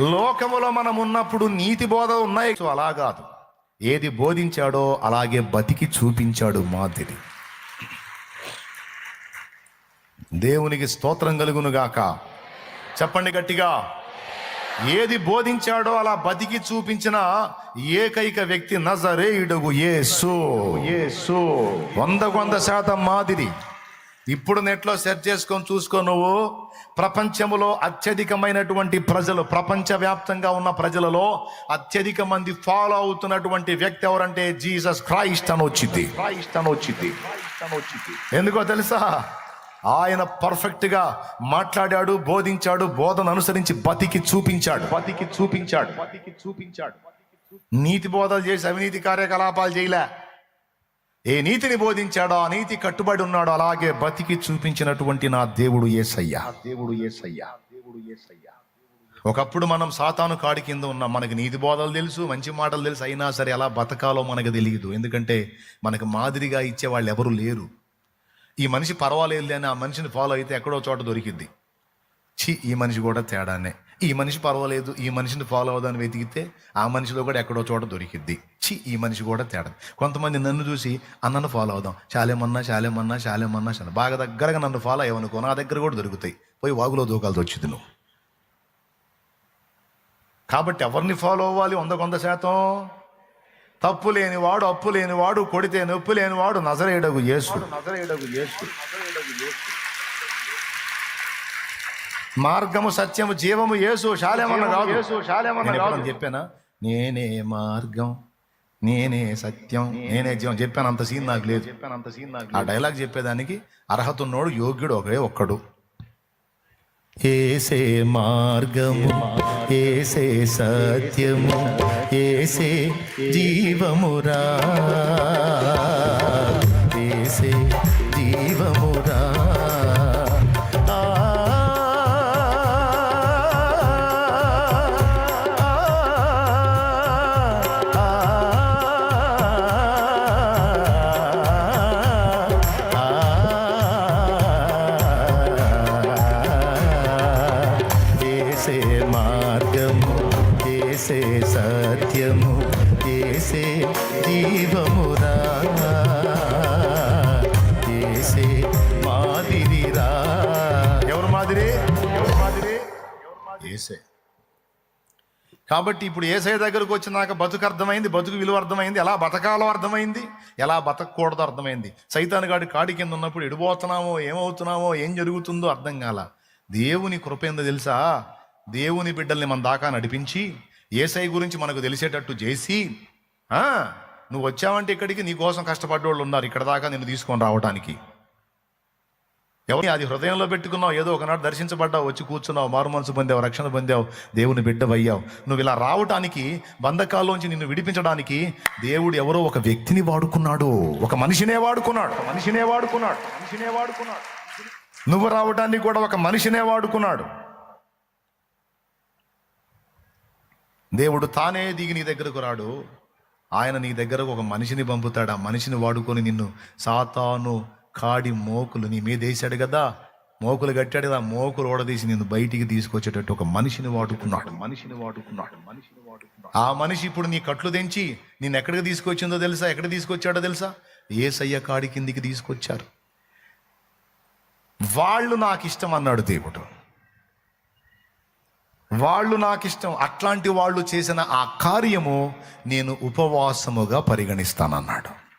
లోకములో మనం ఉన్నప్పుడు నీతి బోధ ఉన్నాయి. సో అలా కాదు. ఏది బోధించాడో అలాగే బతికి చూపించాడు మాదిరి. దేవునికి స్తోత్రం కలుగును గాక చెప్పండి గట్టిగా. ఏది బోధించాడో అలా బతికి చూపించిన ఏకైక వ్యక్తి నజరేయుడుగు యేసు. యేసు. వందకు వంద శాతం మాదిరి. ఇప్పుడు నెట్లో సెర్చ్ చేసుకొని చూసుకో నువ్వు. ప్రపంచములో అత్యధికమైనటువంటి ప్రజలు ప్రపంచవ్యాప్తంగా ఉన్న ప్రజలలో అత్యధిక మంది ఫాలో అవుతున్నటువంటి వ్యక్తి ఎవరంటే జీసస్ క్రైస్ట్ అని వచ్చింది క్రైస్ట్ అని వచ్చింది ఎందుకో తెలుసా? ఆయన పర్ఫెక్ట్గా మాట్లాడాడు బోధించాడు బోధన అనుసరించి బతికి చూపించాడు. బతికి చూపించాడు. బతికి చూపించాడు. నీతి బోధలు చేసి అవినీతి కార్యకలాపాలు చేయలే. ఏ నీతిని బోధించాడో? ఆ నీతి కట్టుబడి ఉన్నాడో? అలాగే బతికి చూపించినటువంటి నా దేవుడు ఏసయ్యా. దేవుడు ఏసయ్యా. దేవుడు ఏసయ్యా. ఒకప్పుడు మనం సాతాను కాడి కింద ఉన్నాం. మనకి నీతి బోధలు తెలుసు మంచి మాటలు తెలుసు. అయినా సరే ఎలా బతకాలో మనకు తెలియదు. ఎందుకంటే మనకు మాదిరిగా ఇచ్చే వాళ్ళు ఎవరు లేరు. ఈ మనిషి పర్వాలేదు అని ఆ మనిషిని ఫాలో అయితే ఎక్కడో చోట దొరికిద్ది. ఛీ ఈ మనిషి కూడా తేడానే. ఈ మనిషి పర్వాలేదు ఈ మనిషిని ఫాలో అవుదాన్ని వెతికితే ఆ మనిషిలో కూడా ఎక్కడో చోట దొరికిద్ది. ఛీ ఈ మనిషి కూడా తేడా. కొంతమంది నన్ను చూసి అన్నను ఫాలో అవుదాం. చాలేమన్నా చాలేమన్నా చాలేమన్నా చాలా బాగా దగ్గరగా నన్ను ఫాలో అయ్యవనుకో నా దగ్గర కూడా దొరుకుతాయి. పోయి వాగులో దూకాల్సి వచ్చింది నువ్వు. కాబట్టి ఎవరిని ఫాలో అవ్వాలి? వంద కొంత శాతం. తప్పు లేనివాడు అప్పు లేనివాడు కొడితే నొప్పి లేనివాడు నజరేడగు యేసు. నజరేడగు యేసు. మార్గము సత్యము జీవము యేసు శాలేమన్న కాదు యేసు శాలేమన్న కాదు చెప్పానా? నేనే మార్గం నేనే సత్యం నేనే జీవం. చెప్పాను అంత సీన్ నాకు లేదు. చెప్పాను అంత సీన్ నాకు ఆ డైలాగ్ చెప్పేదానికి అర్హత ఉన్నోడు యోగ్యుడు ఒకే ఒక్కడు. ఏసే మార్గము ఏసే సత్యము ఏసే జీవమురా. ఏసే నిత్యము ఏసే జీవమురా ఏసే మాదిరిరా? ఎవరు మాదిరి? ఎవరు మాదిరి? ఏసే. కాబట్టి ఇప్పుడు ఏసఐ దగ్గరకు వచ్చినాక బతుకు అర్థమైంది బతుకు విలువ అర్థమైంది ఎలా బతకాలో అర్థమైంది ఎలా బతకూడదో అర్థమైంది. సైతాన్ గాడి కాడి కింద ఉన్నప్పుడు ఎడిపోతున్నామో ఏమవుతున్నామో ఏం జరుగుతుందో అర్థం కాల. దేవుని కృపేందో తెలుసా? దేవుని బిడ్డల్ని మన దాకా నడిపించి ఏసఐ గురించి మనకు తెలిసేటట్టు చేసి నువ్వు వచ్చావంటే ఇక్కడికి నీ కోసం కష్టపడ్డోళ్ళు ఉన్నారు ఇక్కడ దాకా నిన్ను తీసుకొని రావడానికి ఎవరిని అది హృదయంలో పెట్టుకున్నావు ఏదో ఒకనాడు దర్శించబడ్డావు వచ్చి కూర్చున్నావు మారు మనసు పొందావు రక్షణ పొందావు దేవుని బిడ్డవయ్యావు. నువ్వు ఇలా రావటానికి బంధకాల్లోంచి నిన్ను విడిపించడానికి దేవుడు ఎవరో ఒక వ్యక్తిని వాడుకున్నాడు. ఒక మనిషినే వాడుకున్నాడు. మనిషినే వాడుకున్నాడు. మనిషినే వాడుకున్నాడు. నువ్వు రావటానికి కూడా ఒక మనిషినే వాడుకున్నాడు. దేవుడు తానే దిగి నీ దగ్గరకు రాడు. ఆయన నీ దగ్గరకు ఒక మనిషిని పంపుతాడు. ఆ మనిషిని వాడుకొని నిన్ను సాతాను కాడి మోకులు నీ మీద వేసాడు కదా. మోకులు కట్టాడు కదా. ఆ మోకులు ఓడదీసి నిన్ను బయటికి తీసుకొచ్చేటట్టు ఒక మనిషిని వాడుకున్నాడు. మనిషిని వాడుకున్నాడు. మనిషిని వాడుకున్నాడు. ఆ మనిషి ఇప్పుడు నీ కట్లు తెంచి నేను ఎక్కడికి తీసుకొచ్చిందో తెలుసా? ఎక్కడ తీసుకొచ్చాడో తెలుసా? ఏసయ్య కాడి కిందికి తీసుకొచ్చారు. వాళ్ళు నాకు ఇష్టం అన్నాడు దేవుడు. వాళ్ళు నాకు ఇష్టం అట్లాంటి వాళ్ళు చేసిన ఆ కార్యము నేను ఉపవాసముగా పరిగణిస్తానన్నాడు.